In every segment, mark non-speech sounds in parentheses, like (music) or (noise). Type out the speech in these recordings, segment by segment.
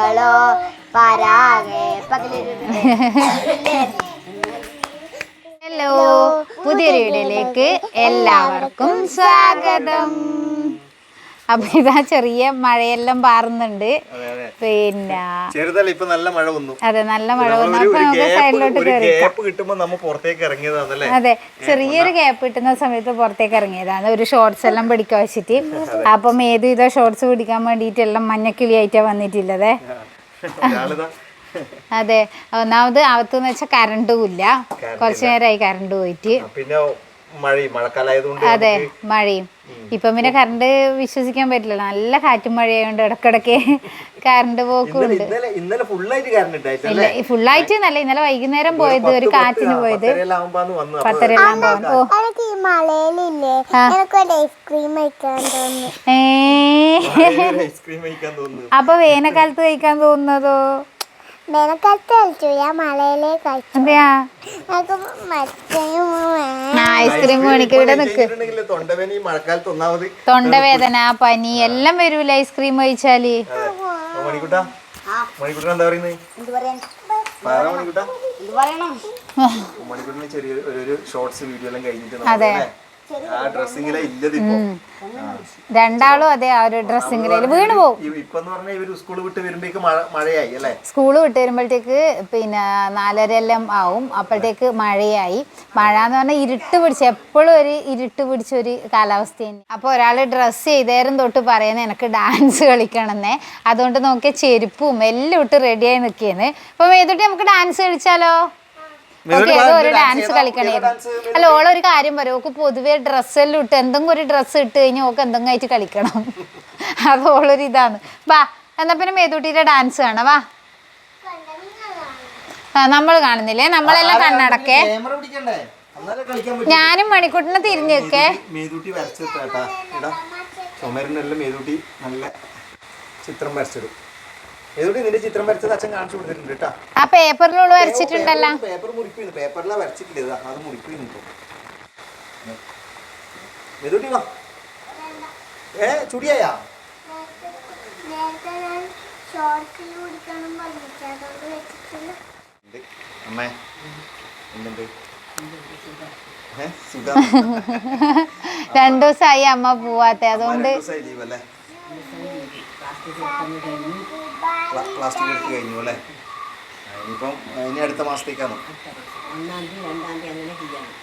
പൂക്കളോ പകലിരുന്ന് hello പുതിയ വീഡിയോയിലേക്ക് എല്ലാവർക്കും സ്വാഗതം. അപ്പൊ ഇതാ ചെറിയ മഴയെല്ലാം പാറുന്നുണ്ട്. പിന്നെ ചെറുതല്ല ഇപ്പൊ നല്ല മഴ വന്നു. അതെ നല്ല മഴ വന്നു. അപ്പൊ നമുക്ക് സൈഡിലോട്ട് കയറി അതെ ചെറിയൊരു ഗ്യാപ്പ് കിട്ടുന്ന സമയത്ത് പുറത്തേക്ക് ഇറങ്ങിയതാണ്. ഒരു ഷോർട്സ് എല്ലാം പിടിക്കാൻ വെച്ചിട്ട്. അപ്പം ഏത് വിധ ഷോർട്സ് പിടിക്കാൻ വേണ്ടിയിട്ട് എല്ലാം മഞ്ഞക്കിളിയായിട്ടാ വന്നിട്ടില്ലതേ അതെ ഒന്നാമത് അകത്തുനിന്ന് വെച്ചാൽ കറണ്ടും ഇല്ല. കുറച്ചു നേരമായി കറണ്ട് പോയിട്ട്. പിന്നെ മഴയും അതെ മഴയും. ഇപ്പം പിന്നെ കറണ്ട് വിശ്വസിക്കാൻ പറ്റില്ല. നല്ല കാറ്റും മഴയായോണ്ട് ഇടക്കിടക്ക് കറണ്ട് പോക്കുണ്ട്. ഇന്നലെ ഫുള്ളായിട്ട് കറണ്ട് നല്ല ഇന്നലെ വൈകുന്നേരം പോയത് ഒരു കാറ്റിന് പോയത്. പത്തരയെല്ലാം ഓ ഏ. അപ്പൊ വേനൽക്കാലത്ത് കഴിക്കാൻ തോന്നുന്നതോ? വേനൽക്കാലത്ത് കളിച്ചു ഞാൻ മലയിലേ കഴിച്ചു അതെയാ എനിക്ക് മറ്റേയും ആ ഐസ്ക്രീം മേടിക്ക് ഇവിടെ നിക്ക്. കഴിച്ചിട്ടുണ്ടെങ്കിൽ തൊണ്ടവേന ഈ മഴക്കാലത്ത് ഒന്നാമത് തൊണ്ടവേദന പനി എല്ലാം വരൂല ഐസ്ക്രീം കഴിച്ചാൽ. അതെ. അപ്പൊ മണിക്കുട്ടാ? മണിക്കുട്ടൻ എന്താ പറയുന്നത് മണിക്കുട്ടിന് ചെറിയ ഒരു- ഷോർട്സ് വീഡിയോ എല്ലാം കഴിഞ്ഞിട്ട് അല്ലേ? ആ ഡ്രസ്സിങ്ങിലെ ഇല്ലത് ഇപ്പൊ. രണ്ടാളും അതെ ആ ഒരു ഡ്രസ്സിംഗ് വീണ് പോകും പറഞ്ഞാൽ ഇവർ സ്കൂൾ വിട്ട് വരുമ്പോഴേക്ക് മഴയായി അല്ലേ? സ്കൂൾ വിട്ട് വരുമ്പോഴത്തേക്ക് പിന്നെ നാലര എല്ലാം ആവും. അപ്പോഴത്തേക്ക് മഴയായി. മഴ എന്ന് പറഞ്ഞാൽ ഇരുട്ട് പിടിച്ച് എപ്പോഴും ഒരു ഇരുട്ട് പിടിച്ച ഒരു കാലാവസ്ഥ തന്നെ. അപ്പോൾ ഒരാൾ ഡ്രസ്സ് ചെയ്തേരം തൊട്ട് പറയുന്നത് എനിക്ക് ഡാൻസ് കളിക്കണമെന്നേ അതുകൊണ്ട് നോക്കിയ ചെരുപ്പും എല്ലാം ഇട്ട് റെഡിയായി നിൽക്കിയെന്ന് അപ്പൊ ഏതൊട്ടി നമുക്ക് ഡാൻസ് കളിച്ചാലോ? ഒരു ഡാൻസ് കളിക്കണമായിരുന്നു അല്ല ഓളൊരു കാര്യം പറയും. ഓക്ക് പൊതുവേ ഡ്രസ്സെല്ലാം ഇട്ട് എന്തെങ്കിലും ഒരു ഡ്രസ്സ് ഇട്ട് കഴിഞ്ഞാൽ ഓക്ക് എന്തെങ്കിലും ആയിട്ട് കളിക്കണം. (laughs) അത് ഓളൊരു ഇതാണ്. വാ എന്നാ പിന്നെ മേതൂട്ടിയുടെ ഡാൻസ് കാണാം. വാ. നമ്മൾ കാണുന്നില്ലേ? നമ്മളെല്ലാം കണ്ണടക്കേ. ഞാനും മണിക്കൂട്ടിനെ തിരിഞ്ഞു നിൽക്കേ മേതൂട്ടി മേതൂട്ടി നല്ല ചിത്രം വരച്ചിടും. നിന്റെ ചിത്രം വരച്ചത് അച്ഛൻ കാണിച്ചു കൊടുത്തിട്ടുണ്ട് കേട്ടാ. ആ പേപ്പറിലുള്ള വരച്ചിട്ടുണ്ടല്ലോ. പേപ്പർ മുറിക്കുന്നു പേപ്പറിലാ വരച്ചിട്ടില്ല? ഇതാ അത് മുറിക്കുന്നു ഇപ്പൊ. മേതൂട്ടി വാ ഏ ചുടിയായാ. അമ്മേ എന്തുണ്ട്? (laughs) രണ്ടു ദിവസമായി അമ്മ പോവാത്തെ അതുകൊണ്ട് പ്ലാസ്റ്റിക് എടുത്ത് കഴിഞ്ഞു അല്ലേ? ഇനിയിപ്പം ഇനി അടുത്ത മാസത്തേക്കാണ്. ഒന്നാം തീയതി രണ്ടാം തീയതി അങ്ങനെ ചെയ്യണം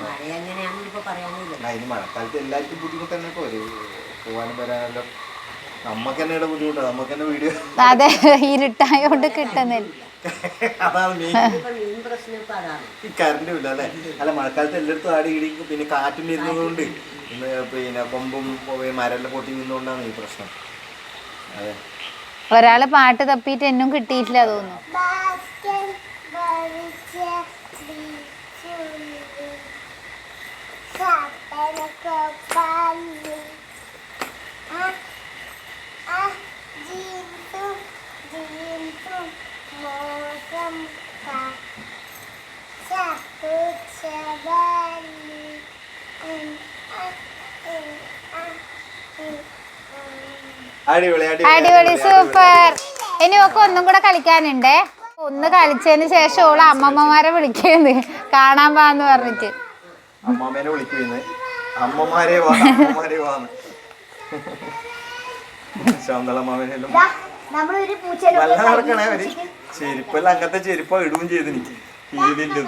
മഴ എങ്ങനെയാണെന്ന് ഇപ്പൊ പറയാനില്ല ആ ഇനി മഴക്കാലത്ത് എല്ലാവർക്കും ബുദ്ധിമുട്ട് തന്നെ ഇപ്പോൾ പോകാനും വരാനല്ലോ നമുക്ക് തന്നെ ബുദ്ധിമുട്ടാണ് നമുക്ക് തന്നെ വീഡിയോ അതെ ഇരുട്ടായോണ്ട് കിട്ടുന്നില്ല. (laughs) അതാണ് മെയിൻ പ്രശ്നം ഈ കറണ്ടും ഇല്ല അല്ലേ? അല്ല മഴക്കാലത്ത് എല്ലായിടത്തും ആടി ഇടിക്കും പിന്നെ കാറ്റും വരുന്നതുകൊണ്ട് പിന്നെ കൊമ്പും മരമെല്ലാം പൊട്ടി നിന്നുകൊണ്ടാണ് ഈ പ്രശ്നം. അതെ. ഒരാൾ പാട്ട് തപ്പിയിട്ട് എന്നും കിട്ടിയിട്ടില്ല തോന്നുന്നു. Thank വലിച്ച അടിപൊളി സൂപ്പർ. ഇനി ഒക്കെ ഒന്നും കൂടെ കളിക്കാനുണ്ടേ? ഒന്ന് കളിച്ചതിന് ശേഷം ഓൾ അമ്മമ്മമാരെ വിളിക്കുന്നത് കാണാൻ പാന്ന് പറഞ്ഞിട്ട്. വിളിക്കുന്ന്. അമ്മമാരെ നടക്കണേ അവർ. ചെരുപ്പെല്ലാം അങ്ങനത്തെ ചെരുപ്പ ഇടുകയും ഇതിന്റെ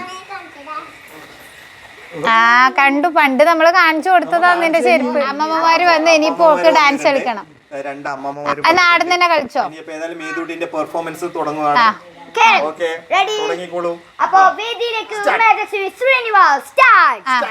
ആ കണ്ടു. പണ്ട് നമ്മൾ കാണിച്ചു കൊടുത്തതാ നിന്റെ ചെരുപ്പ്. അമ്മമ്മമാര് വന്ന് ഇനി പോക്ക് ഡാൻസ് കളിക്കണം. രണ്ട് അമ്മമ്മമാര് നാടൻ തന്നെ കളിച്ചോ? ഇനിയിപ്പോ ഏതായാലും മേതൂട്ടിന്റെ പെർഫോമൻസ് തുടങ്ങുകയാണ് ഓക്കെ. തുടങ്ങിക്കോളൂ. അപ്പൊ വേദിയിലേക്ക് ശ്രീനിവാസ് സ്റ്റാർട്ട്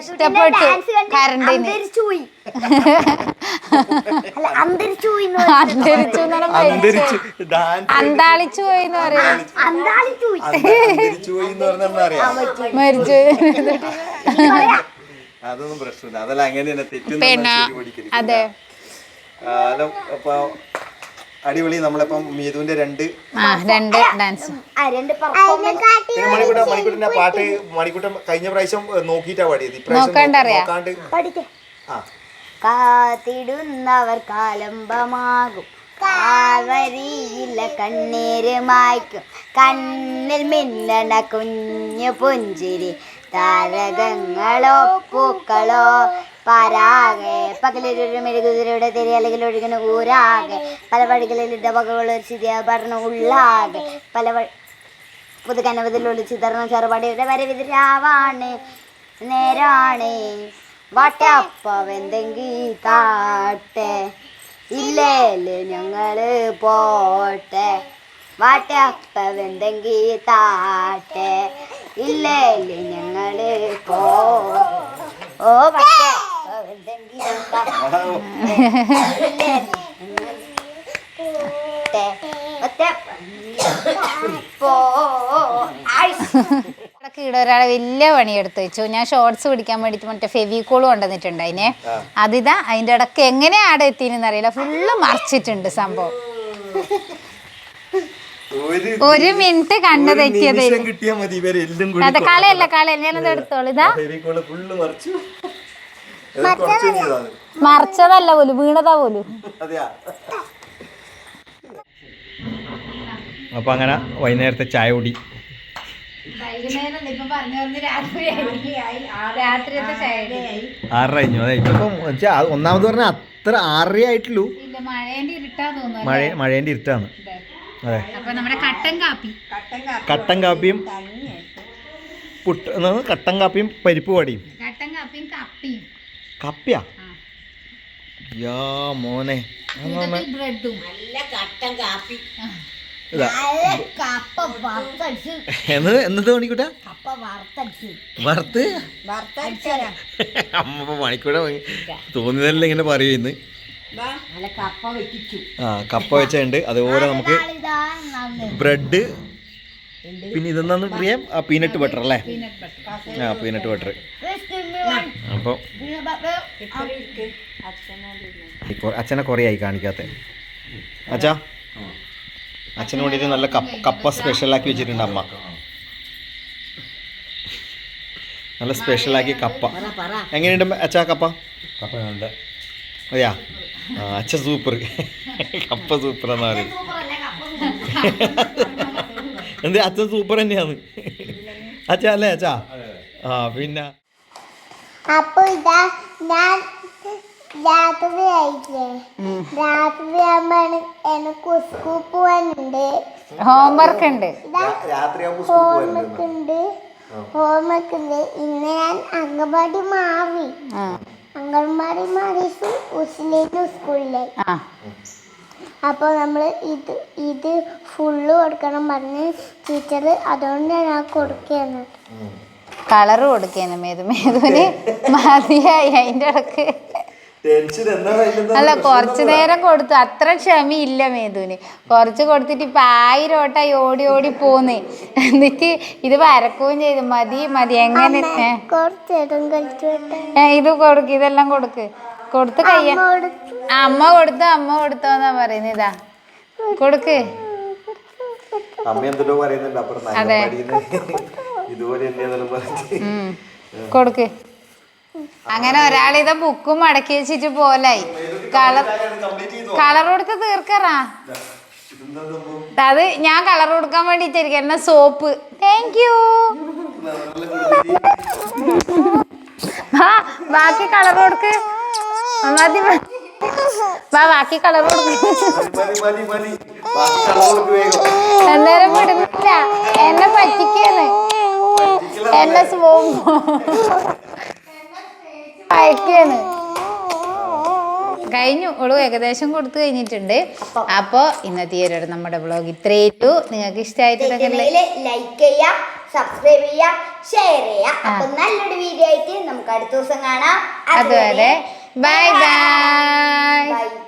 ഇഷ്ടപ്പെട്ടു കരണ്ടിന്. അന്തരിച്ചു (laughs) അന്താളിച്ചു പോയി എന്ന് പറയുന്നത്. മരിച്ചു അതൊന്നും പ്രശ്നമില്ല. അതല്ല അങ്ങനെ തന്നെ തെറ്റും അതെ. അപ്പൊ അടിപൊളി. നമ്മളിപ്പം മീതുവിന്റെ രണ്ട് രണ്ട് ഡാൻസ് ആ രണ്ട് പെർഫോമൻസ് പിന്നെ മണിക്കൂട്ട മണിക്കൂട്ടിന്റെ പാട്ട് മണിക്കൂട്ടം കഴിഞ്ഞ പ്രാവശ്യം നോക്കിട്ടാ നോക്കിയിട്ടാ പാടിയത്. ഇപ്രാവശ്യം നോക്കാണ്ടറിയാ? നോക്കാണ്ട് ആ. കാത്തിടുന്നവർ കാലംബമാകും. കാവരിയിലെ കണ്ണീര് മായ്ക്കും. കണ്ണിൽ മിന്നണ കുഞ്ഞു പുഞ്ചിരി. താരകങ്ങളോ പൂക്കളോ പാരാകെ പകലൊരു മെഴുകുതിരയുടെ തിരി അല്ലെങ്കിൽ ഒഴുകുന്ന ഊരാകെ പല വഴികളിൽ ഇടവകകൾ ചിരിയ പറഞ്ഞ ഉള്ളാകെ പല വഴി പുതുക്കനവതിലുള്ള ചിതർന്ന ചെറുപടിയുടെ വരവിതിരാവാണ് നേരാണ്. വാട്ടപ്പവെന്തെങ്കി താട്ടെ ഇല്ലേൽ ഞങ്ങൾ പോട്ടെ. വാട്ടപ്പവെന്തെങ്കി താട്ടെ ഇല്ലേൽ ഞങ്ങൾ പോ ഓ വാട്ടപ്പവെന്തെങ്കി താട്ടെ പോ ഐസ് ഇടയ്ക്ക് ഇവിടെ ഒരാളെ വലിയ പണിയെടുത്ത് വെച്ചു. ഞാൻ ഷോർട്സ് പിടിക്കാൻ വേണ്ടിയിട്ട് മറ്റേ ഫെവിക്കോൾ കൊണ്ടുവന്നിട്ടുണ്ട് അതിനെ അതിതാ അതിന്റെ ഇടയ്ക്ക് എങ്ങനെ ആടെ എത്തിയെന്ന് അറിയില്ല. ഫുള്ള് മറിച്ചിട്ടുണ്ട് സംഭവം. ഒരു മിനിറ്റ് കണ്ണ് തെറ്റിയത് അതെ കളയല്ല കളയല്ല. ഞാനത് എടുത്തോളൂ? ഇതാ. ഫുള്ള് മറിച്ചു. മറിച്ചതല്ല. പോലും വീണതാ പോലും. അതെയാ. അപ്പൊ അങ്ങനെ വൈകുന്നേരത്തെ ചായ കുടി. ആറര കഴിഞ്ഞു. അതെ ഇപ്പം ഒന്നാമത് പറഞ്ഞ അത്ര ആറര ആയിട്ടുള്ളൂ. മഴ മഴേന്റെ ഇരുട്ടാണ്. അതെ. അപ്പൊ നമ്മുടെ കട്ടൻ കാപ്പി. കട്ടൻ കാപ്പിയും പുട്ട് കട്ടൻ കാപ്പിയും പരിപ്പ് വടിയും. കട്ടൻ കാപ്പിയും കപ്പിയും. കപ്പിയാ? യാ മോനെ. ബ്രെഡും. നല്ല കട്ടൻ കാപ്പി. എന്നത് മണിക്കൂട്ടാ വറുത്ത്? അമ്മ തോന്നിയതല്ല ഇങ്ങനെ പറയുന്നു നല്ല കപ്പ വെച്ചിച്ചു. ആ കപ്പ വെച്ചുണ്ട് അതുപോലെ നമുക്ക് ബ്രെഡ് പിന്നെ ഇതെന്നാന്ന് പറയാം? ആ പീനട്ട് ബട്ടർ അല്ലേ? ആ പീനട്ട് ബട്ടർ അപ്പോൾ ഇപ്പോൾ അച്ഛനെ കുറേ ആയി കാണിക്കാത്ത. അച്ഛാ. അച്ഛന് വേണ്ടിയിട്ട് നല്ല കപ്പ കപ്പ സ്പെഷ്യലാക്കി വെച്ചിട്ടുണ്ട് അമ്മ. നല്ല സ്പെഷ്യലാക്കി കപ്പ. എങ്ങനെയുണ്ട് അച്ഛാ കപ്പ? കപ്പ അതെയാ ആ അച്ഛൻ സൂപ്പർ കപ്പ സൂപ്പർ എന്നാ പറയും. എന്ത് അച്ഛൻ സൂപ്പർ തന്നെയാണ്. അച്ഛാ അല്ലേ അച്ഛാ? ആ പിന്നെ? അപ്പൊ ഇതാ ഞാൻ രാത്രി ആയില്ലേ? രാത്രി ആകുമ്പോ എനിക്ക് സ്കൂൾ പോവാനുണ്ട്. ഹോംവർക്ക് ഉണ്ട്. ഹോംവർക്ക് ഉണ്ട്. ഹോംവർക്ക് ഉണ്ട്. ഇന്ന് ഞാൻ അംഗൻവാടി മാറി. ആ. അംഗൻവാടി മാറി ഉസ്ലിന്റെ സ്കൂളിലേക്ക് അപ്പോൾ നമ്മൾ ഇത് ഇത് ഫുള്ള് കൊടുക്കണം പറഞ്ഞ് ടീച്ചർ അതുകൊണ്ട് ഞാൻ കൊടുക്കുന്നത് കളറ് കൊടുക്കേന്ന് മേതു. മേതുവിന് മതിയായി അതിന്റെ ഇടയ്ക്ക്. അല്ല കുറച്ചു നേരം കൊടുത്തു. അത്ര ക്ഷമയില്ല മേതുവിന്. കുറച്ച് കൊടുത്തിട്ട് ഇപ്പൊ ആയിരം ഓട്ടായി ഓടി ഓടി പോന്ന്. എന്നിട്ട് ഇത് വരക്കുകയും ചെയ്തു. മതി മതി. എങ്ങനെ? ഇത് കൊടുക്ക്. ഇതെല്ലാം കൊടുക്ക്. കൊടുത്ത് കയ്യ. അമ്മ കൊടുത്തു. അമ്മ കൊടുത്തോന്നാ പറയുന്നത്. ഇതാ. കൊടുക്ക്. അമ്മ എന്തെല്ലോ പറയുന്നുണ്ട്. അതെ. ഇതുപോലെ. കൊടുക്ക്. അങ്ങനെ ഒരാളിത് ബുക്കും മടക്കി വെച്ചിട്ട് പോലായി. കളർ കളർ കൊടുത്ത് തീർക്കറാ. അത് ഞാൻ കളർ കൊടുക്കാൻ വേണ്ടിട്ടായിരിക്കും എന്നാ സോപ്പ്. താങ്ക് യു ബാക്കി കളർ കൊടുക്ക്. മതി. വാ ബാക്കി കളർ കൊടുക്ക്. എന്നേരം അന്നേരം വിടുന്നില്ല. എന്നെ പറ്റിക്കാണ്. എന്നെ അയക്കാണ് കഴിഞ്ഞു. ഓൾ ഏകദേശം കൊടുത്തു കഴിഞ്ഞിട്ടുണ്ട്. അപ്പോൾ ഇന്നത്തെ ഈ ഒരു നമ്മുടെ ബ്ലോഗ് ഇത്രയിട്ടു നിങ്ങൾക്ക് ഇഷ്ടമായിട്ടുണ്ടെങ്കിൽ ലൈക്ക് ചെയ്യാം സബ്സ്ക്രൈബ് ചെയ്യാം ഷെയർ ചെയ്യാം അപ്പൊ നല്ലൊരു വീഡിയോ ആയിട്ട് നമുക്ക് അടുത്ത ദിവസം കാണാം. അതുവരെ ബൈ ബൈ